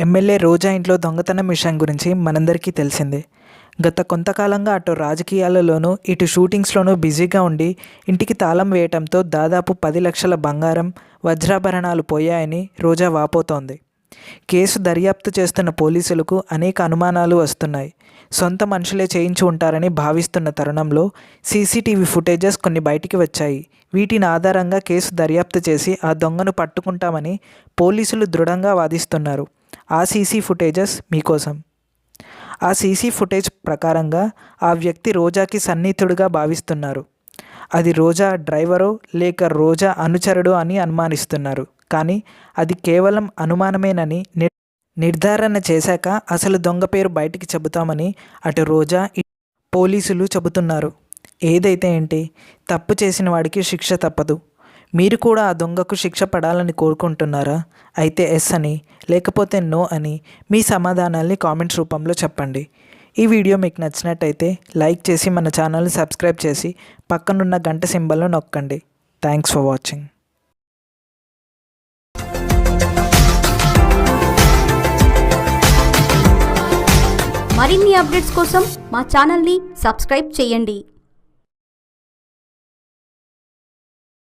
MLA రోజా ఇంట్లో దొంగతనం విషయం గురించి మనందరికీ తెలిసిందే. గత కొంతకాలంగా అటు రాజకీయాలలోనూ ఇటు షూటింగ్స్లోనూ బిజీగా ఉండి ఇంటికి తాళం వేయటంతో దాదాపు పది లక్షల బంగారం వజ్రాభరణాలు పోయాయని రోజా వాపోతోంది. కేసు దర్యాప్తు చేస్తున్న పోలీసులకు అనేక అనుమానాలు వస్తున్నాయి. సొంత మనుషులే చేయించి ఉంటారని భావిస్తున్న తరుణంలో సీసీటీవీ ఫుటేజెస్ కొన్ని బయటికి వచ్చాయి. వీటిని ఆధారంగా కేసు దర్యాప్తు చేసి ఆ దొంగను పట్టుకుంటామని పోలీసులు దృఢంగా వాదిస్తున్నారు. ఆ సీసీ ఫుటేజెస్ మీకోసం. ఆ సీసీ ఫుటేజ్ ప్రకారంగా ఆ వ్యక్తి రోజాకి సన్నిహితుడిగా భావిస్తున్నారు. అది రోజా డ్రైవరో లేక రోజా అనుచరుడో అని అనుమానిస్తున్నారు. కానీ అది కేవలం అనుమానమేనని నిర్ధారణ చేశాక అసలు దొంగ పేరు బయటికి చెబుతామని అటు రోజా పోలీసులు చెబుతున్నారు. ఏదైతే ఏంటి? తప్పు చేసిన వాడికి శిక్ష తప్పదు. మీరు కూడా ఆ దొంగకు శిక్ష పడాలని కోరుకుంటున్నారా? అయితే ఎస్ అని లేకపోతే నో అని మీ సమాధానాల్ని కామెంట్స్ రూపంలో చెప్పండి. ఈ వీడియో మీకు నచ్చినట్టయితే లైక్ చేసి మన ఛానల్ని సబ్స్క్రైబ్ చేసి పక్కనున్న గంట సింబల్ను నొక్కండి. Thanks for watching. మరిన్ని అప్డేట్స్ కోసం మా ఛానల్ని సబ్స్క్రైబ్ చేయండి.